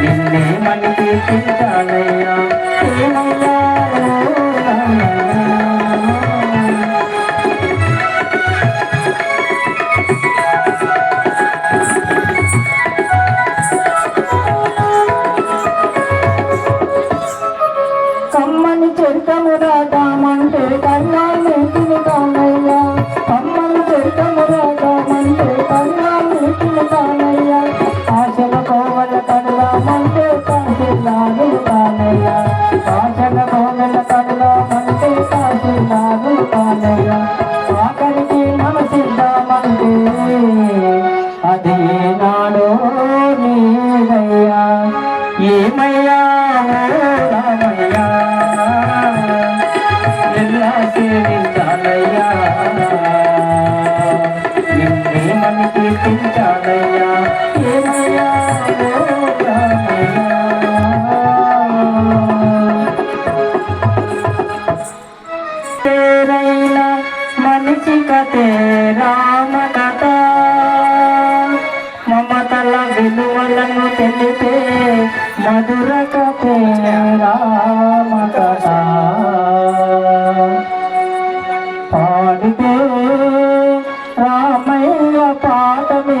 నిన్నే మనకి తింటానయ్యా గోపాలయ్య ఆఖరికి నమసిద్దామంటే విలువలను తెలిపే మధుర కథే రామ కథ పాడితే రామయ్య పాఠమే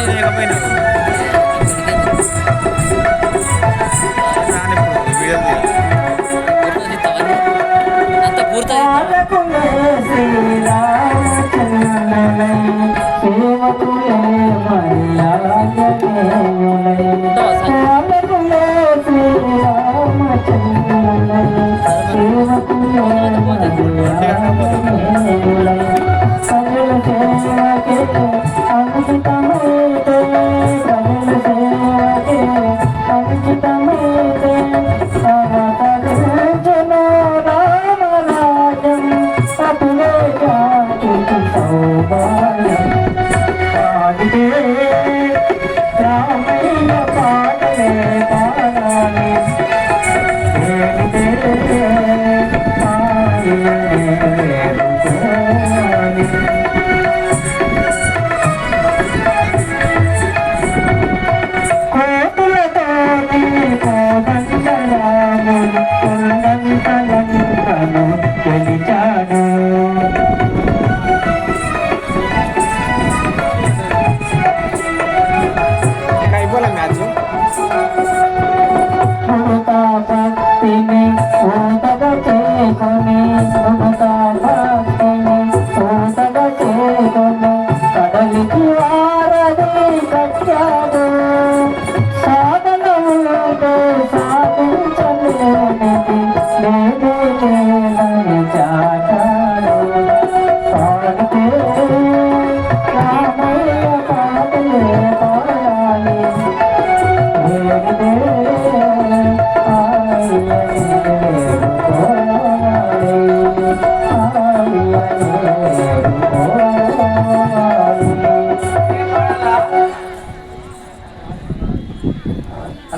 పిల్లలు లేకపోయినా. పూర్తయింది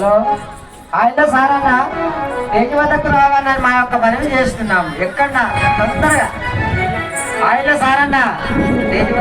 Hello. లేదే లేదని చాటాడు ఆయన సార్ అన్న ఇంటి వద్దకు రావాలని మా యొక్క పని చేస్తున్నాం. ఎక్కడ? తొందరగా. ఆయన సారన్న అన్న